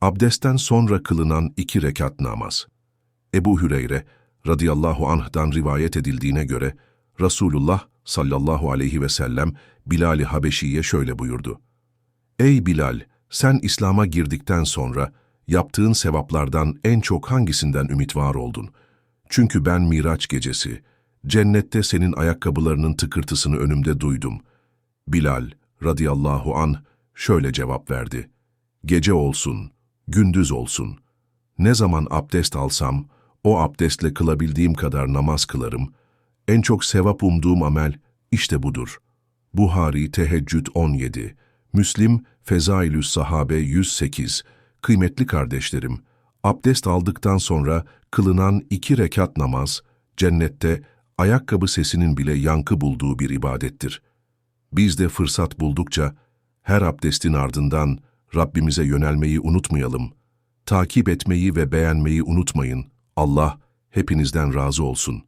Abdestten sonra kılınan iki rekat namaz. Ebu Hüreyre radıyallahu anh'dan rivayet edildiğine göre Resulullah sallallahu aleyhi ve sellem Bilal-i Habeşi'ye şöyle buyurdu. Ey Bilal, sen İslam'a girdikten sonra yaptığın sevaplardan en çok hangisinden ümit var oldun? Çünkü ben Miraç gecesi, cennette senin ayakkabılarının tıkırtısını önümde duydum. Bilal radıyallahu anh şöyle cevap verdi. Gece olsun, gündüz olsun. Ne zaman abdest alsam, o abdestle kılabildiğim kadar namaz kılarım. En çok sevap umduğum amel işte budur. Buhari Teheccüd 17, Müslim Fezailüs Sahabe 108. Kıymetli kardeşlerim, abdest aldıktan sonra kılınan iki rekat namaz, cennette ayakkabı sesinin bile yankı bulduğu bir ibadettir. Biz de fırsat buldukça her abdestin ardından Rabbimize yönelmeyi unutmayalım. Takip etmeyi ve beğenmeyi unutmayın. Allah hepinizden razı olsun.